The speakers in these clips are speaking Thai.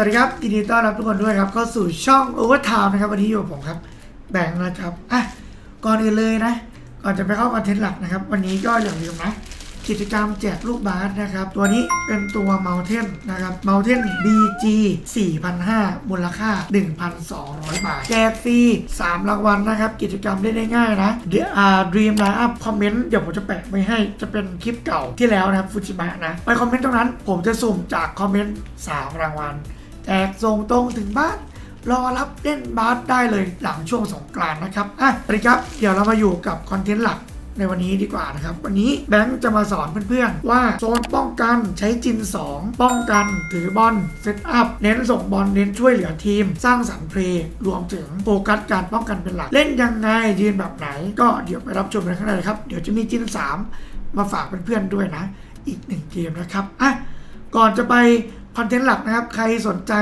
วัสดีครับยินดีต้อนรับทุกคนด้วยครับเข้าสู่ช่อง Overtime นะครับวันนี้อยู่ผมครับแบงค์นะครับอะก่อนอื่นเลยนะ ก่อนจะไปเข้าคอนเทนต์หลักนะครับ วันนี้ก็อย่าลืมนะกิจกรรมแจกลูกบาสนะครับ ตัวนี้เป็นตัว Mountain นะครับ Mountain BG 4,500มูลค่า 1,200 บาท แจกฟรี 3 รางวัลนะครับ กิจกรรมได้ง่ายๆนะเดี๋ยวอ่า Dream Line Up คอมเมนต์เดี๋ยวผมจะแปะไว้ให้จะเป็นคลิปเก่าที่แล้วนะครับ ฟูจิมะนะ ไปคอมเมนต์ตรงนั้น ผมจะสุ่มจากคอมเมนต์ 3 รางวัล แจกส่งตรงถึงบ้าน รอรับเล่นบาสได้เลยหลังช่วงสงกรานต์นะครับอะสวัสดีครับ เดี๋ยวเรามาอยู่กับคอนเทนต์หลักในวันนี้ดีกว่านะครับ วันนี้แบงค์จะมาสอนเพื่อนๆ ว่าโซนป้องกันใช้จิน 2 ป้องกันถือบอลเซตอัพเน้นส่งบอลเน้นช่วยเหลือทีม สร้างสรรค์เพลย์รวมถึงโฟกัสการป้องกันเป็นหลัก เล่นยังไงยืนแบบไหน ก็เดี๋ยวไปรับชมกันข้างในครับ เดี๋ยวจะมีจิน 3 มาฝากเพื่อนๆด้วยนะ อีกหนึ่งเกมนะครับอะก่อนจะไป คอนเทนต์หลักนะครับ ใครสนใจ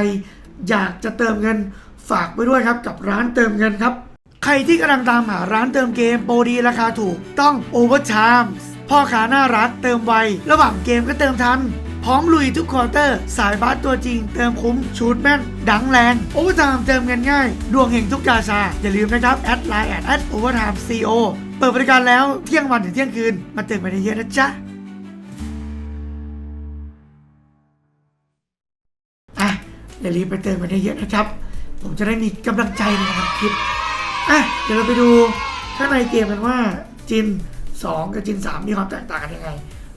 อยากจะเติมเงินฝากไปด้วยครับกับร้านเติมเงินครับ ใครที่กำลังตามหาร้านเติมเกมโปรดีราคาถูกต้อง Overtime พ่อค้าหน้ารักเติมไว ระหว่างเกมก็เติมทัน พร้อมลุยทุกควอเตอร์ สายบาสตัวจริง เติมคุ้ม ชูดแม่น ดังแรง Overtime เติมเงินง่าย ดวงเฮงทุกกาชา อย่าลืมนะครับ แอดไลน์แอดแอด Overtime CO เปิดบริการแล้วเที่ยงวันถึงเที่ยงคืน มาเติมไปได้เยอะนะจ๊ะ อะอย่าลืมไปเติมกันเยอะๆนะครับ ผมจะได้มีกำลังใจในการทำคลิปอะเดี๋ยวเราไปดูข้างในเกมกันว่าจิน 2 กับจิน 3 มีความแตกต่างกันยังไง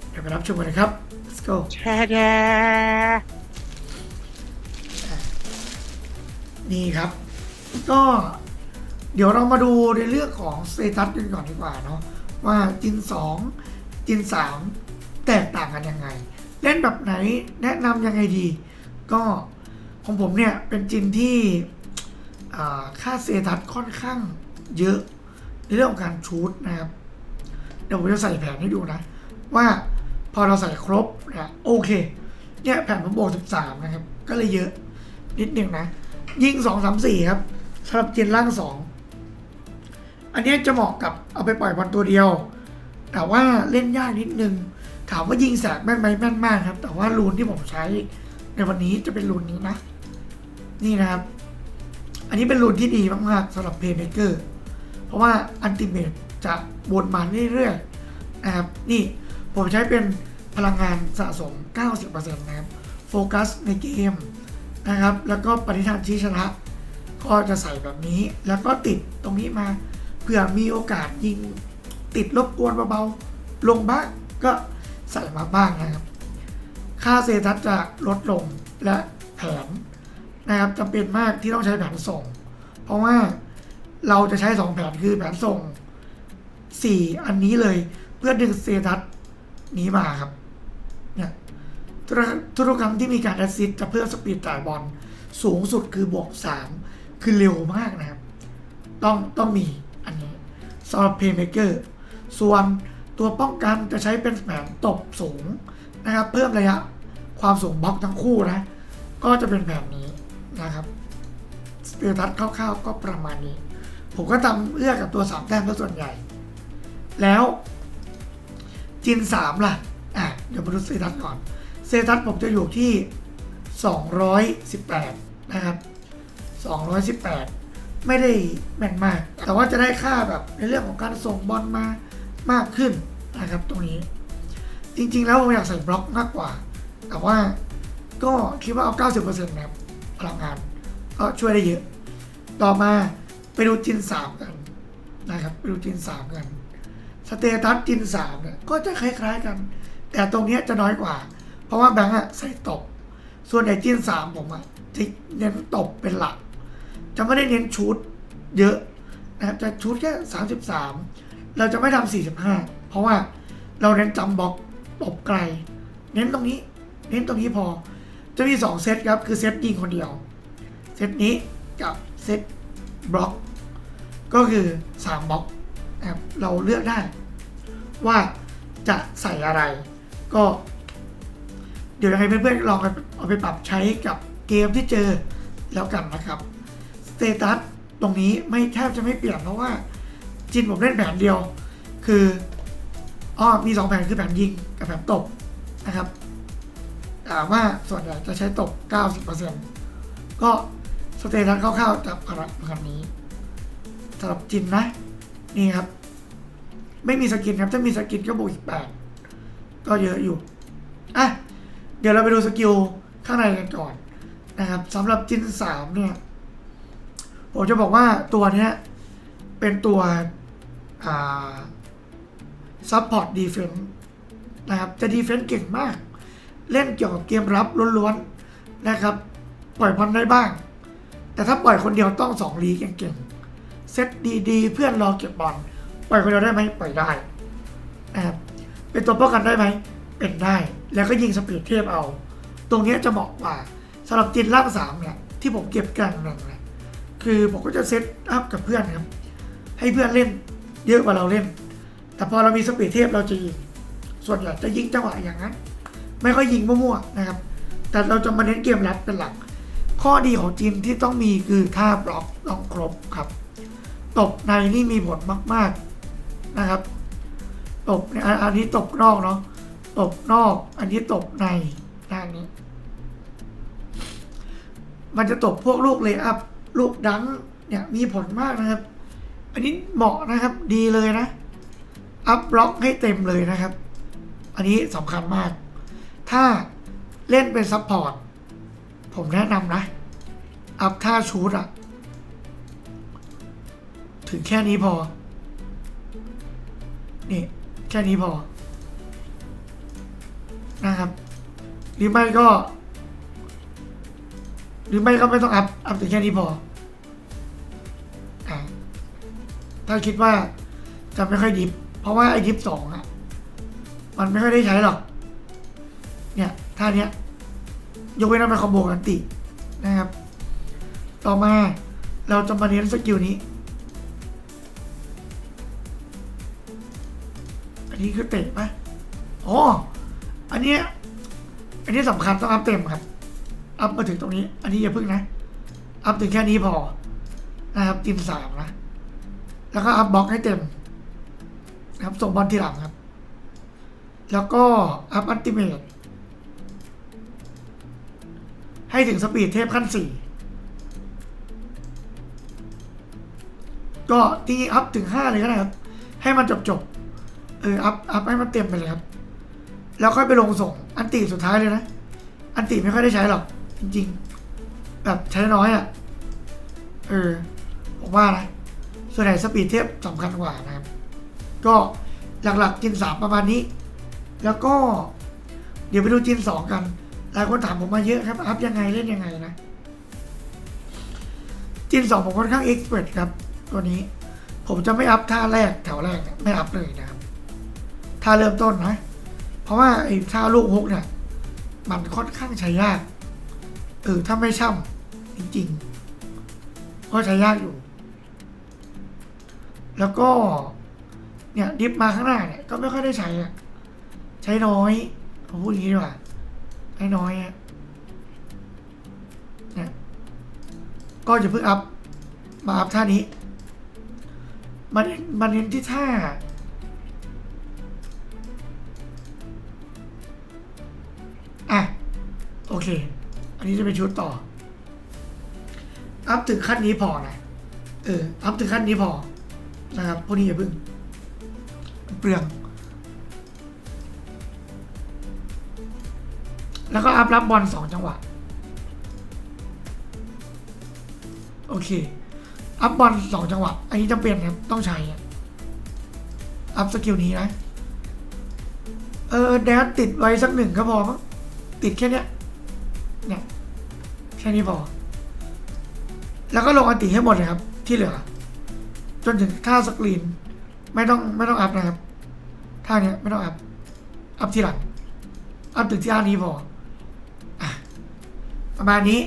เดี๋ยวไปรับชมกันนะครับ let's go แช่แช่นี่ครับ ก็เดี๋ยวเรามาดูในเรื่องของสเตตัสกันก่อนดีกว่าเนาะว่าจิน 2 จิน 3 แตกต่างกันยังไง เล่นแบบไหนแนะนำยังไงดี ก็ ของผมเนี่ย เป็นจินที่ค่าเตตัสค่อนข้างเยอะ ในเรื่องของการชูดนะครับ เดี๋ยวผมจะใส่แผนให้ดูนะ ว่าพอเราใส่ครบนะโอเค เนี่ยแผนผมบอก13 นะครับ ก็เลยเยอะ นิดหนึ่งนะ ยิงสองสามสี่ครับสำหรับเจนล่างสองอันนี้จะเหมาะกับเอาไปปล่อยบอลตัวเดียว แต่ว่าเล่นยากนิดนึง ถามว่ายิงแสกแม่นไหมแม่นมากครับ แต่ว่ารูนที่ผมใช้ในวันนี้จะเป็นรูนนี้นะ นี่นะครับ อันนี้เป็นรูนที่ดีมากๆสำหรับเพย์เมเกอร์เพราะว่าอันติเมตจะวนมาเรื่อยๆนะครับ นี่ผมใช้เป็นพลังงานสะสม 90%นะครับ โฟกัสในเกมนะครับ แล้วก็ปฏิทานชี้ชนะ ก็จะใส่แบบนี้ แล้วก็ติดตรงนี้มา เผื่อมีโอกาสยิงติดรบกวนเบาๆ ลงบ้างก็ใส่มาบ้างนะครับ ค่าเซตัสจะลดลงและแผน นะครับจำเป็นมากที่ต้องใช้แผนส่ง เพราะว่าเราจะใช้ 2 แผนคือแผนส่ง 4 อันนี้เลยเพื่อดึงเซตัสนี้มาครับเนี่ยทุกทุกครั้งที่มีการแอสซิสจะเพิ่มสปีดจ่ายบอลสูงสุดคือบวก 3 คือเร็วมากนะครับ ต้องต้องมีอันนี้สำหรับเพย์เมเกอร์ส่วนตัวป้องกันจะใช้เป็นแผนตบสูงนะครับ เพิ่มระยะความสูงบล็อกทั้งคู่นะ ก็จะเป็นแบบนี้ นะครับสเตตัสคร่าวๆก็ประมาณนี้ ผมก็ทำเอื้อกกับตัวสามแต้มส่วนใหญ่ แล้วจินสามล่ะ อะ เดี๋ยวมาดูสเตตัสก่อนสเตตัสผมจะอยู่ที่ 218 นะครับ 218 ไม่ได้แม่นมาก แต่ว่าจะได้ค่าแบบในเรื่องของการส่งบอลมามากขึ้นนะครับตรงนี้ จริงๆแล้วผมอยากใส่บล็อกมากกว่า แต่ว่าก็คิดว่าเอา 90%นะครับ พลังงาน ก็ช่วยได้เยอะ ต่อมาไปดูจิน3กันนะครับไปดูจิน3กัน สเตตัสจิน3เนี่ยก็จะคล้ายๆกัน แต่ตรงนี้จะน้อยกว่า เพราะว่าแบงค์อะใส่ตบ ส่วนใหญ่จิน3ผมอะจะเน้นตบเป็นหลัก จะไม่ได้เน้นชูดเยอะนะครับจะชูดแค่33เราจะไม่ทำ45เพราะว่าเราเน้นจำบล็อกตบไกล เน้นตรงนี้ เน้นตรงนี้พอ จะมี 2 เซตครับ คือเซตยิงคนเดียว เซตนี้กับเซตบล็อก ก็คือ 3บล็อกนะครับเราเลือกได้ ว่าจะใส่อะไร ก็ เดี๋ยวยังไงเพื่อนๆลองเอาไปปรับใช้กับเกมที่เจอแล้วกันนะครับสเตตัสตรงนี้ไม่แทบจะไม่เปลี่ยนเพราะว่าจินผมเล่นแผนเดียว คืออ๋อมีสองแผนคือแผนยิงกับแผนตบนะครับ แต่ว่าส่วนใหญ่จะใช้ตบ90%ก็สเตตัสคร่าวๆจากพลังคันนี้สำหรับจินนะ นี่ครับ ไม่มีสกินครับ ถ้ามีสกินก็บวกอีกแปดก็เยอะอยู่ อะ เดี๋ยวเราไปดูสกิลข้างในกันก่อนนะครับสำหรับจินสามเนี่ยผมจะบอกว่าตัวเนี้ยเป็นตัวอ่าซัพพอร์ตดีเฟน s ์นะครับ จะดีเฟน s ์เก่งมาก เล่นเกี่ยวกับเกมรับล้วนๆนะครับ ปล่อยบอลได้บ้าง แต่ถ้าปล่อยคนเดียวต้องสองลีเก่งๆเซตดีๆ เพื่อนรอเก็บบอลปล่อยคนเดียวได้ไหมปล่อยได้นะครับเป็นตัวป้องกันได้ไหมเป็นได้ แล้วก็ยิงสปีดเทพเอา ตรงนี้จะเหมาะกว่าสำหรับจินล่างสามเนี่ยที่ผมเก็บกลางหนึ่งนะคือผมก็จะเซตอัพกับเพื่อนครับ ให้เพื่อนเล่นเยอะกว่าเราเล่น แต่พอเรามีสปีดเทพเราจะยิงส่วนใหญ่จะยิงจังหวะอย่างนั้น ไม่ค่อยยิงมั่วๆนะครับ แต่เราจะมาเน้นเกมรับเป็นหลัก ข้อดีของจีนที่ต้องมีคือท่าบล็อกต้องครบครับ ตบในนี่มีผลมาก ๆนะครับ ตบอันนี้ตบนอกเนาะ ตบนอก อันนี้ตบในด้านนี้ มันจะตบพวกลูกเลยอัพ ลูกดังเนี่ยมีผลมากนะครับ อันนี้เหมาะนะครับ ดีเลยนะ อัพบล็อกให้เต็มเลยนะครับ อันนี้สำคัญมาก ถ้าเล่นเป็นซัพพอร์ต ผมแนะนำนะ อัพท่าชูดอะถึงแค่นี้พอ นี่ แค่นี้พอ นะครับ หรือไม่ก็ หรือไม่ก็ไม่ต้องอัพ อัพถึงแค่นี้พออถ้าคิดว่าจะไม่ค่อยดิฟ เพราะว่าไอ้ดิฟสองอะมันไม่ค่อยได้ใช้หรอก ท่าเนี้ยยกเว้นว่าเป็นคอมโบกันตินะครับ ต่อมาเราจะมาเน้นสกิลนี้ อันนี้คือเตะปะอ๋อ อันเนี้ยอันนี้สำคัญต้องอัพเต็มครับ อัพมาถึงตรงนี้ อันนี้อย่าพึ่งนะ อัพถึงแค่นี้พอ นะครับจินสามนะ แล้วก็อัพบล็อกให้เต็ม นะครับ ส่งบอลทีหลังครับ แล้วก็อัพอัลติเมท ให้ถึงสปีดเทพขั้นสี่ก็ที่อัพถึงห้าเลยก็ได้ครับ ให้มันจบจบเอออัพอัพให้มันเต็มไปเลยครับ แล้วค่อยไปลงส่ง อันติสุดท้ายเลยนะ อันติไม่ค่อยได้ใช้หรอก จริง ๆ แบบใช้น้อยอะ่ะ เออผมว่านะ ส่วนใหญ่สปีดเทพสำคัญกว่านะครับ ก็หลักๆจินสามประมาณนี้ แล้วก็ เดี๋ยวไปดูจินสองกัน หลายคนถามผมมาเยอะครับ อัพยังไงเล่นยังไงนะจินสองผมค่อนข้างเอ็กซ์เพรสครับ ตัวนี้ ผมจะไม่อัพท่าแรกแถวแรกเนี่ยไม่อัพเลยนะครับท่าเริ่มต้นนะ เพราะว่าไอ้ท่าลูกฮุกเนี่ย มันค่อนข้างใช้ยาก เออ ถ้าไม่ช่ำจริงๆ ก็ใช้ยากอยู่ แล้วก็ เนี่ย ดิฟมาข้างหน้าเนี่ย ก็ไม่ค่อยได้ใช้อะใช้น้อยผมพูดอย่างนี้ดีกว่า น้อยอะเนี่ยก็จะเพิ่งอัพ มาอัพท่านี้ มันมันเน้นที่ท่า อะ โอเค อันนี้จะเป็นชุดต่อ อัพถึงขั้นนี้พอนะ เออ อัพถึงขั้นนี้พอ นะครับ พวกนี้อย่าเพิ่ง เปลือง แล้วก็อัพรับบอลสองจังหวะ โอเค อัพบอลสองจังหวะ อันนี้จำเป็นครับ ต้องใช้ อัพสกิลนี้นะ เออแดนติดไว้สักหนึ่งก็พอมั้งติดแค่เนี้ยเนี่ยแค่นี้พอ แล้วก็ลงอันติให้หมดเลยครับ ที่เหลือ จนถึงท่าสกรีน ไม่ต้องไม่ต้องอัพนะครับท่าเนี้ยไม่ต้องอัพ อัพทีหลังอัพถึงที่ท่านี้พอ ประมาณนี้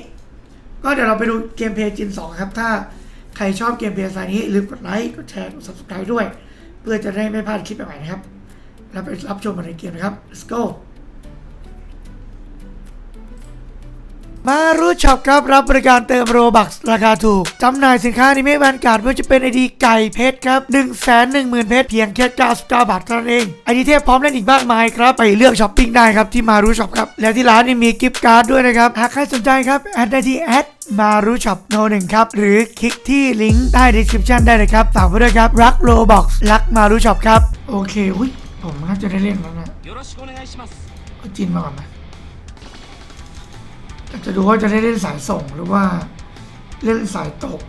ก็เดี๋ยวเราไปดูเกมเพลย์จินสองครับ ถ้าใครชอบเกมเพลย์สายนี้ลืมกดไลค์กดแชร์กด subscribe ด้วย เพื่อจะได้ไม่พลาดคลิปใหม่ๆนะครับ แล้วไปรับชมกันในเกมนะครับ let's go มารู้ช็อปครับรับบริการเติมโรบัคราคาถูกจำหน่ายสินค้าในิเมะแวนการ์ดไม่ว่าจะเป็นไอดีไก่เพชรครับ1 1 0 0 0 0 เพชรเพียงแค่99บาทเท่านั้นเองไอดีเทพพร้อมเล่นอีกมากมายครับ ไปเลือกช้อปปิ้งได้ครับที่มารู้ช็อปครับ และที่ร้านนี่มีกิฟต์การ์ดด้วยนะครับ หากใครสนใจครับ แอดได้ที่แอดมารู้ช็อปโนหนึ่งครับ หรือคลิกที่ลิงก์ใต้ดีสคริปชันได้เลยครับฝากไว้ด้วยครับรักโรบ็อกรักมารู้ช็อปครับโอเคอุ้ยผมครับจะได้เล่นแล้วนะจินมาก่อนนะ จะดูว่าจะได้เล่นสายส่งหรือว่าเล่นสายตก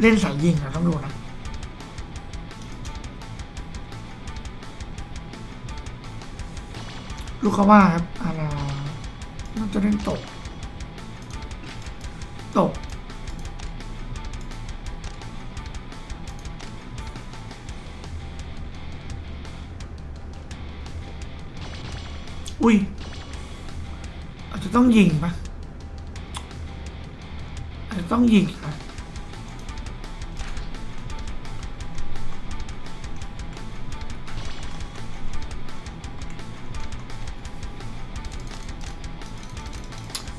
เล่นสายยิงอะต้องดูนะลูกเขาว่าครับอาณาน่าจะเล่นตก ตก อุ้ยอาจจะต้องยิงปะอาจจะ ต้องยิง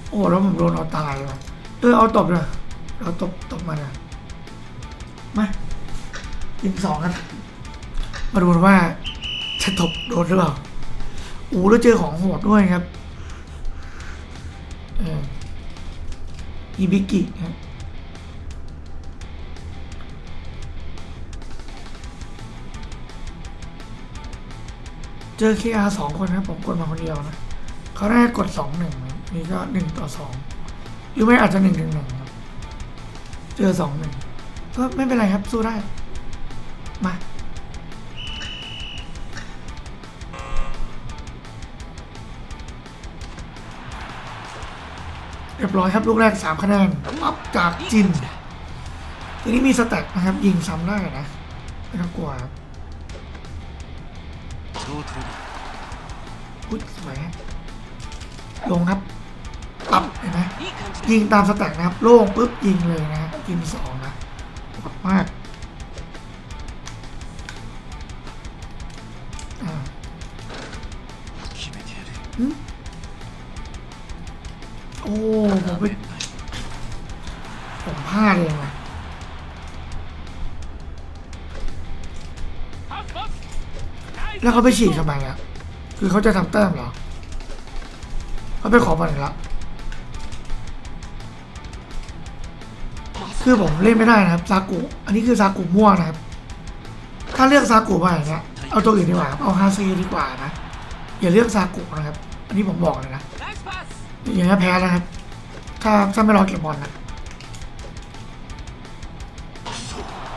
โอ้แล้วผมโดนเอาตายเลยเออเอาตบเลยเราตบตบมันนะมายิงสองกันมาดูว่าจะตบโดนหรือเปล่าโอ้แล้วเจอของโหดด้วยครับ อีบิกิครับเจอ KR สองคนครับผมกดมาคนเดียวนะเขาได้กดสองหนึ่งนี่ก็หนึ่งต่อสองหรือไม่อาจจะหนึ่งหนึ่งหนึ่งครับเจอสองหนึ่งก็ไม่เป็นไรครับสู้ได้ มา รียบร้อยครับ ลูกแรก 3 คะแนนปั๊บจากจิน ทีนี้มีสแต็กนะครับ ยิงซ้ำได้นะ ไม่ต้องกลัวครับอุ้ยสวยลงครับตับเห็นไหมยิงตามสแต็กนะครับ โล่งปุ๊บยิงเลยนะฮะกิงสอง แล้วเขาไปฉีกทำไมอะ คือเขาจะทำแต้มเหรอ เขาไปขอบอลแล้วคือผมเล่นไม่ได้นะครับซากุ อันนี้คือซากุม่วงนะครับ ถ้าเลือกซากุไปอย่เงี้ย เอาตัวอื่นดีกว่า เอาฮาซีดีกว่านะ อย่าเลือกซากุนะครับ อันนี้ผมบอกเลยนะ อย่างนี้แพ้แล้วครับ ถ้าถ้าไม่รอเก็บบอลนะ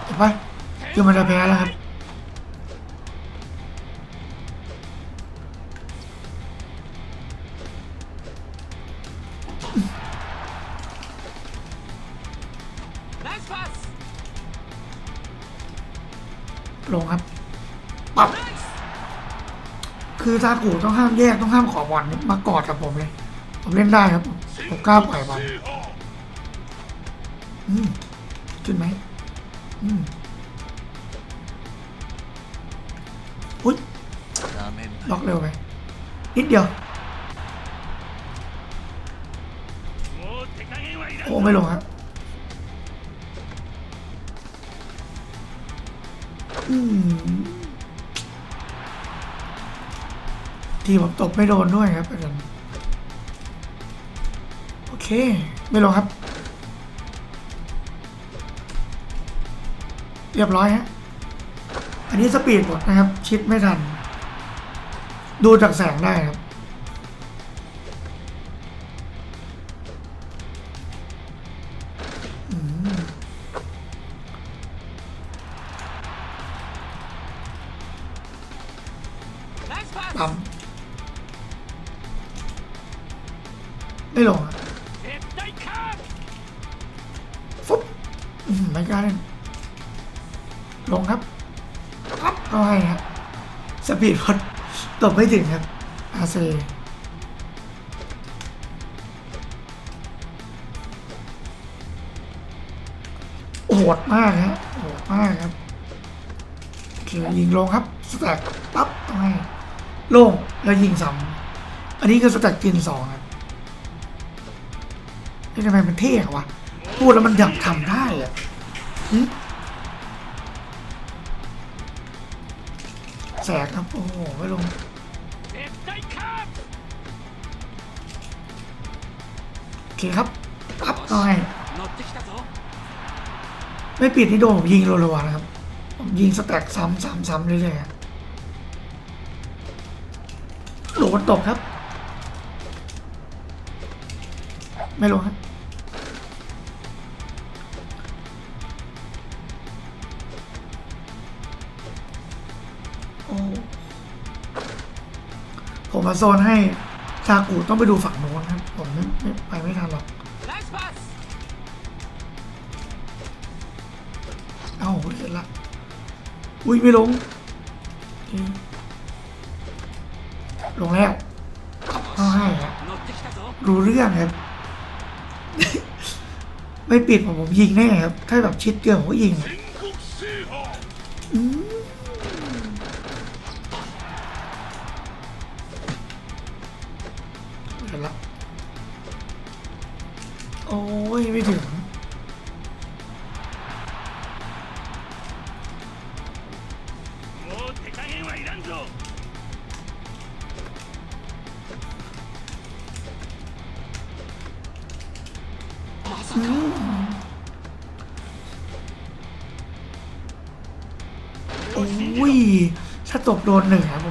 เห็ปคือมันจะแพ้แล้วครับ คือซากุต้องห้ามแยกต้องห้ามขอบอลมากอดกับผมเลย ผมเล่นได้ครับ ผมกล้าปล่อยบอลอืมจุดไหมอืมอุ้ยล็อกเร็วไปนิดเดียวโอ้ไม่ลงครับอืม ที่ผมตบไม่โดนด้วยครับอาจารย์โอเค ไม่ลงครับ เรียบร้อยฮะอันนี้สปีดหมดนะครับ ชิดไม่ทัน ดูจากแสงได้ครับ Nice ไม่ลงอะฟุ๊บรายการนึงลงครับปั๊บเอาให้ครับสปีดพอดตบไม่ถึงครับอาเซโหดมากครับโหดมากครับเคยิงลงครับสแต็กปั๊บต้องให้โล่งแล้วยิงสองอันนี้ก็สแต็กกินสองครับี่ทำไมมันเท่อะวะพูดแล้วมันอยากทำได้อะแสกครับ โอ้โห ไม่ลงโอเคครับอัพหน่อย ไม่ปิดนี่โดนผมยิงรัวๆนะครับ ผมยิงสแต็กซ้ำซ้ำซ้ำเรื่อยๆโดนตกครับ ไม่ลงครับ หัโซนให้ซากุต้องไปดูฝั่งโน้นครับ ผมไม่ไปไม่ทันหรอก เอาเสียละ อุ้ยไม่ลง ลงแล้วเข้าให้ครับรู้เรื่องครับ ไม่ปิดผมผมยิงแน่ครับ ถ้าแบบชิดเตียวผมก็ยิง ที่ไม่ถึง โอ้ยถ้าจบโดนหนึ่งครับ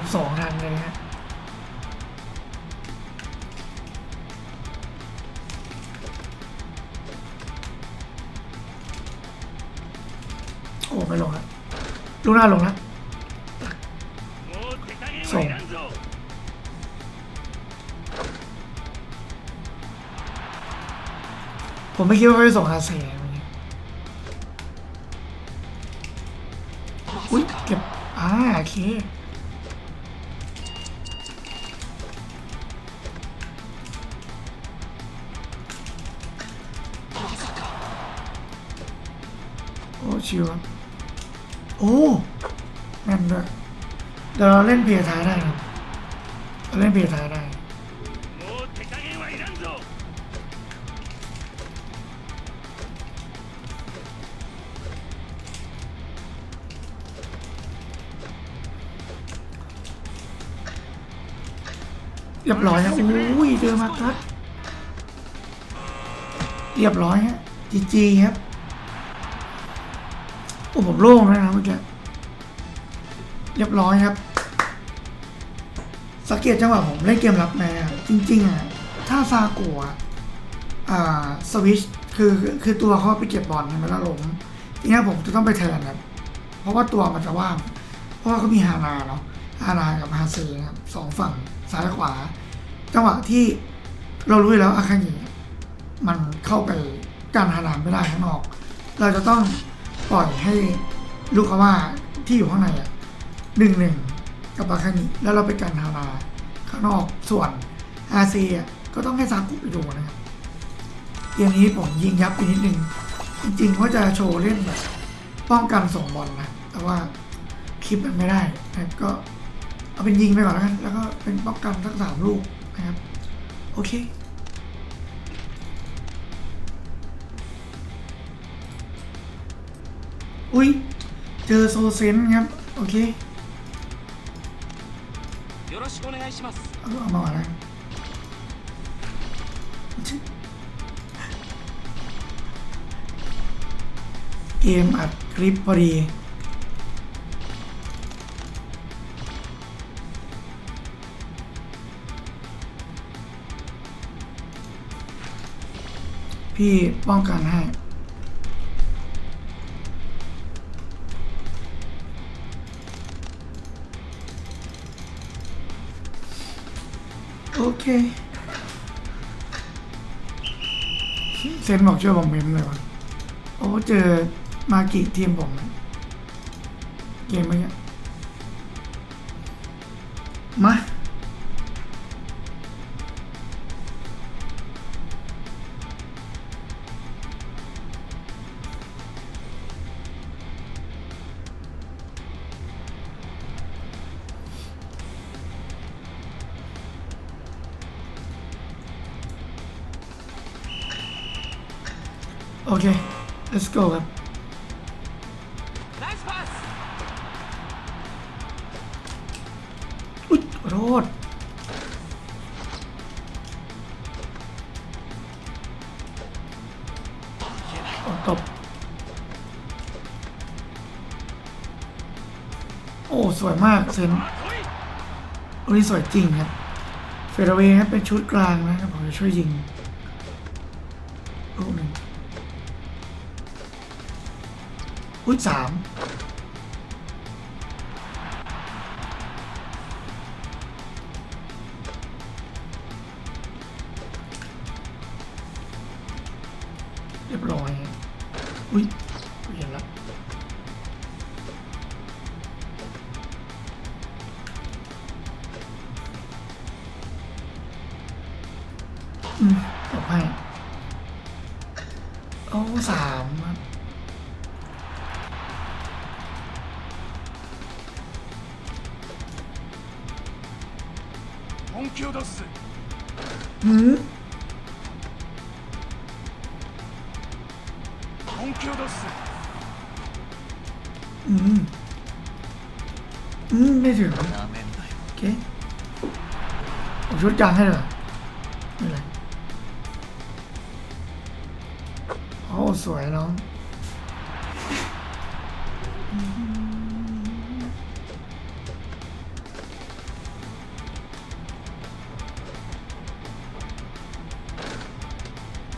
ลูหน้าลงนะส่งผมไม่คิดว่าเขาจะส่งอาเซียอุ้ยเก็บอ่าโอเคโอ้ชิวครั โอ้แม่นด้วยเดี๋ยวเราเล่นเพียร์ทายได้ครับเราเล่นเพียร์ทายได้เรียบร้อยฮะอ้ยเจอมาครับเรียบร้อยฮะจีจีครับ อ้ผมโล่งแล้วนะเมื่อกี้เรียบร้อยครับ สังเกตจังหวะผมเล่นเกมรับแม่จริง ๆ อะ ถ้าซากัวอ่าสวิชคือคือคือตัวเขาไปเก็บบอลใช่ไหมแล้วล้มทีนี้ผมจะต้องไปแทนครับ เพราะว่าตัวมันจะว่าง เพราะว่าเขามีฮานาเนาะฮานากับฮาเซนะครับสองฝั่งซ้ายขวา จังหวะที่เรารู้อยู่แล้วอาคาญิมันเข้าไปกันฮานาไม่ได้ข้างนอก เราจะต้อง ปล่อยให้ลูกคาว่าที่อยู่ข้างในอะหนึ่งหนึ่งกับอาคาญิแล้วเราไปกันฮานาข้างนอกส่วนอาเซียก็ต้องให้ซากุไปดูนะครับเกมนี้ผมยิงยับไปนิดนึง จริงๆว่าจะโชว์เล่นแบบป้องกันส่งบอลนะแต่ว่าคลิปมันไม่ได้นะครับก็เอาเป็นยิงไปก่อนแล้วกันแล้วก็เป็นป้องกันทั้งสามลูกนะครับ โอเค อุ้ย เจอโซเซนครับ โอเคเอาเอามาอะไรเกมอัดคลิปพอดีพี่ป้องกันให้ เค เซนบอกช่วยผมเมมเลยวะโอ้เจอมากี่ทีมผมเกมเมื่อกี้ สวยมากเซนลูกนี้สวยจริงครับเฟรเวย์ครับเป็นชุดกลางนะครับผมจะช่วยยิงลูกหนึ่งอุ้ยสาม เอาสามหืมอืม อืม ไม่ถึงโอเคผมชุดกลางให้เลย สวยน้อง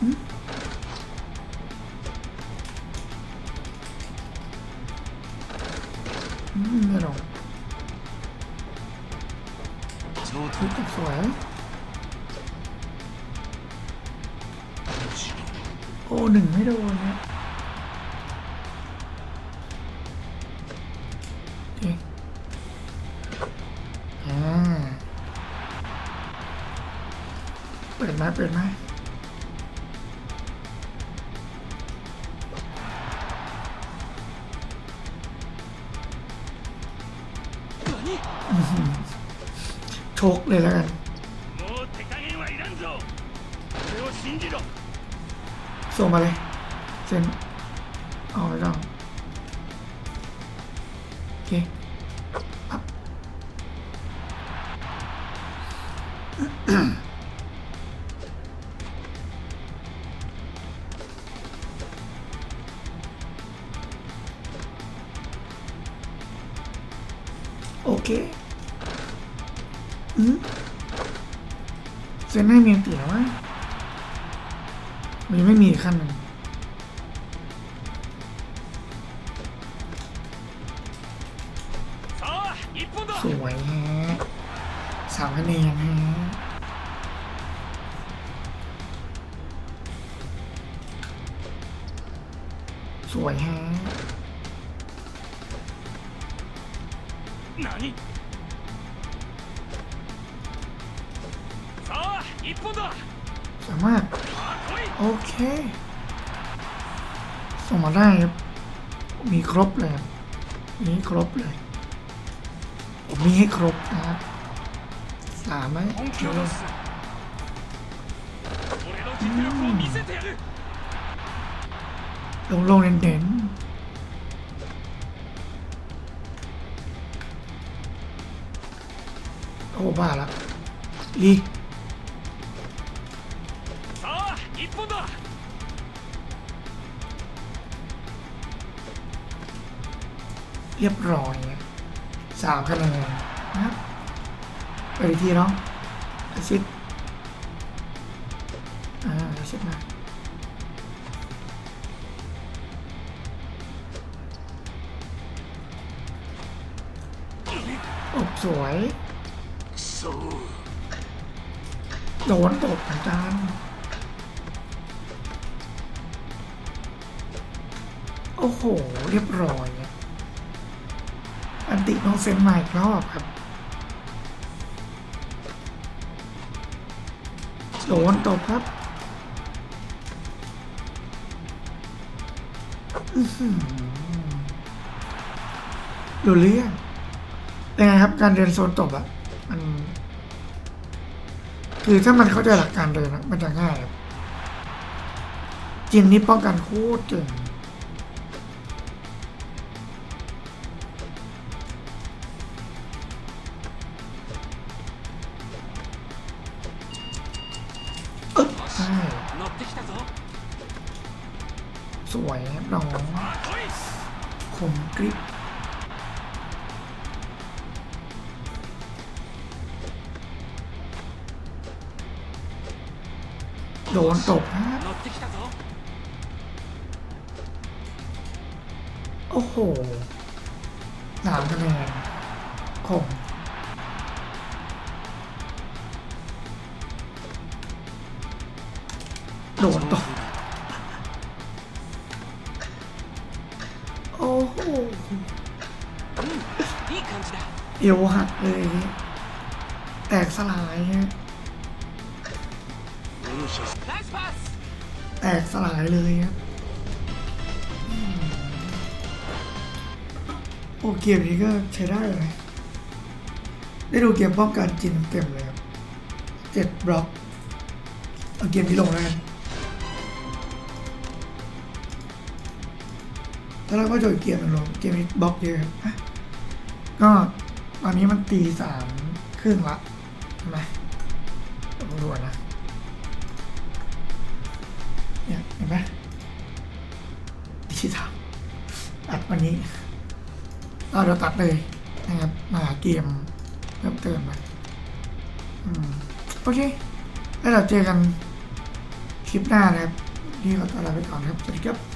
อืมไม่ลง上ชุด โอ้หนึ่งไม่โดนนะเอ่าเปิดไหมเปิดไหมา โอเคอืมเซ็นให้เมียนตีแล้วะมันไม่มีขั้นหนึ่ง โอเค ส่งมาได้ครับ มีครบเลยมีครบเลย ผมมีให้ครบนะครับสามไหมเดี๋ยวลงลงเด่นๆโอ้บ้าละลี เรียบร้อยสามคะแนนนะครับไปทีเนาะอาซิดอ่าอาซิดมาอ้สวยโดนตบอาจารย์โอ้โห เรียบร้อย อันติน้องเซนมาอีกรอบครับโดนตบครับหือดูเรื่องเป็นไงครับ การเดินโซนตบอะมัน คือถ้ามันเข้าใจหลักการเดินอะมันจะง่ายครับจินนี่ป้องกันโคตรเก่ง สวยคน้องคมกริบโดนตกฮะโอ้โหสามคะแนนข่ม เอวหักเลย แตกสลายฮะแตกสลายเลยครับโอเกมนี้ก็ใช้ได้เลย ได้ดูเกมป้องกันจีนเต็มเลยครับเจ็ดบล็อก เอาเกมที่ลงแล้วถ้าเราก็จอเกมมันลงเกมนี้บล็อกเยอะก็ อนนี้มันตีสามครึ่งละใช่ไหมรวนนะเนี่ยเห็นไหมดิจิทัลอัดวันนี้เราเดี๋ยวตัดเลยนะครับมาหาเกมเพิ่มเติมไปอืมโอเค แล้วเราเจอกันคลิปหน้านะครับ นี่ก็ตัวลาไปก่อนครับ สวัสดีครับ